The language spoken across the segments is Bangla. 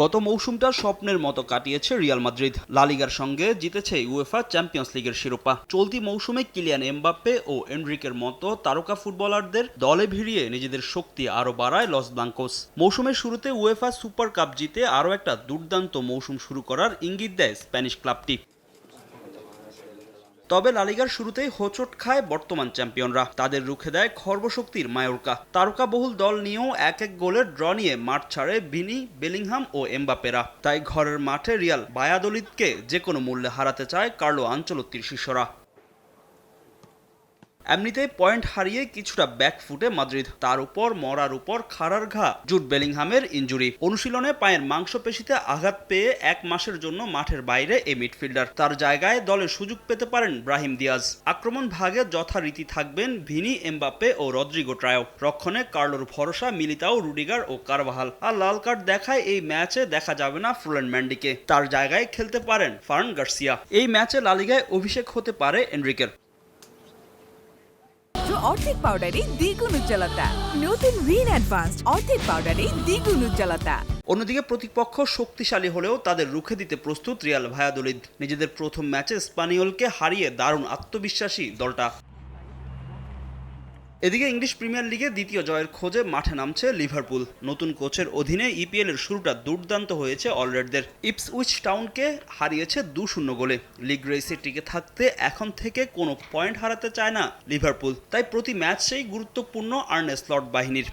গত মৌসুমটা স্বপ্নের মতো কাটিয়েছে রিয়াল মাদ্রিদ। লালিগার সঙ্গে জিতেছে ইউএফা চ্যাম্পিয়ন্স লিগের শিরোপা। চলতি মৌসুমে কিলিয়ান এমবাপ্পে ও এনরিকের মতো তারকা ফুটবলারদের দলে ভিড়িয়ে নিজেদের শক্তি আরও বাড়ায় লস ব্লাঙ্কোস। মৌসুমের শুরুতে উয়েফা সুপার কাপ জিতে আরও একটা দুর্দান্ত মৌসুম শুরু করার ইঙ্গিত দেয় স্প্যানিশ ক্লাবটি। তবে লালিগার শুরুতেই হোচট খায় বর্তমান চ্যাম্পিয়নরা। তাদের রুখে দেয় খর্বশক্তির মায়োরকা। তারকা বহুল দল নিয়েও এক এক গোলের ড্র নিয়ে মাঠ ছাড়ে বিনি বেলিংহাম ও এমবাপেরা তাই ঘরের মাঠে রিয়াল বায়াদলিতকে যে কোনো মূল্যে হারাতে চায় কার্লো আঞ্চলত্তির শিষ্যরা। এমনিতেই পয়েন্ট হারিয়ে কিছুটা ব্যাক ফুটে মাদ্রিদ। তার উপর, মরার উপর খাড়ার ঘা। জুট বেলিংহামের ইঞ্জুরি অনুশীলনে পায়ের মাংসপেশিতে আঘাত পেয়ে এক মাসের জন্য মাঠের বাইরে এই মিডফিল্ডার। তার জায়গায় দলে সুযোগ পেতে পারেন ব্রাহিম দিয়াজ। আক্রমণ ভাগে যথারীতি থাকবেন ভিনি, এমবাপ্পে ও রদ্রিগো ট্রায়ো। রক্ষণে কার্লোর ভরসা, মিলিতাও, রুডিগার ও কারবাহাল আর লাল কার্ড দেখায় এই ম্যাচে দেখা যাবে না ফ্রুলেন ম্যান্ডিকে। তার জায়গায় খেলতে পারেন ফার্ন গার্সিয়া। এই ম্যাচে লালিগায় অভিষেক হতে পারে এনরিকের। অর্ধেক পাউডারে দ্বিগুণ উজ্জ্বলতা। নতুন রিন অ্যাডভান্সড অর্ধেক পাউডারে দ্বিগুণ উজ্জ্বলতা। অন্যদিকে প্রতিপক্ষ শক্তিশালী হলেও তাদের রুখে দিতে প্রস্তুত রিয়াল ভায়াদোলিদ। নিজেদের প্রথম ম্যাচে স্পানিওলকে হারিয়ে দারুণ আত্মবিশ্বাসী দলটা। এদিকে ইংলিশ প্রিমিয়ার লিগে দ্বিতীয় জয়ের খোঁজে মাঠে নামছে লিভারপুল। নতুন কোচের অধীনে ইপিএল এর শুরুটা দুর্দান্ত হয়েছে অলরেডদের ইপসউইচ টাউনকে হারিয়েছে দু শূন্য গোলে। লিগ রেসে টিকে থাকতে এখন থেকে কোনো পয়েন্ট হারাতে চায় না লিভারপুল। তাই প্রতি ম্যাচেই গুরুত্বপূর্ণ আর্নে স্লট বাহিনীর।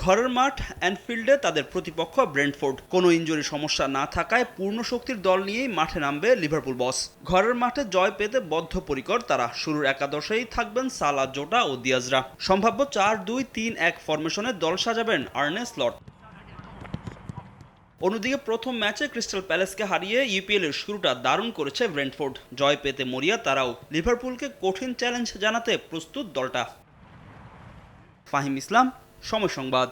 ঘরের মাঠ অ্যানফিল্ডে তাদের প্রতিপক্ষ ব্রেন্টফোর্ড। কোনো ইঞ্জুরি সমস্যা না থাকায় পূর্ণ শক্তির দল নিয়েই মাঠে নামবে লিভারপুল বস। ঘরের মাঠে জয় পেতে বদ্ধপরিকর তারা। শুরুর একাদশেই থাকবেন সালা জোটা ও দিয়াজরা। সম্ভাব্য চার দুই তিন এক ফরমেশনে দল সাজাবেন আর্নে স্লট অন্যদিকে প্রথম ম্যাচে ক্রিস্টাল প্যালেসকে হারিয়ে ইউপিএল এর শুরুটা দারুণ করেছে ব্রেন্টফোর্ড। জয় পেতে মরিয়া তারাও লিভারপুলকে কঠিন চ্যালেঞ্জ জানাতে প্রস্তুত দলটা। ফাহিম ইসলাম সময় সংবাদ।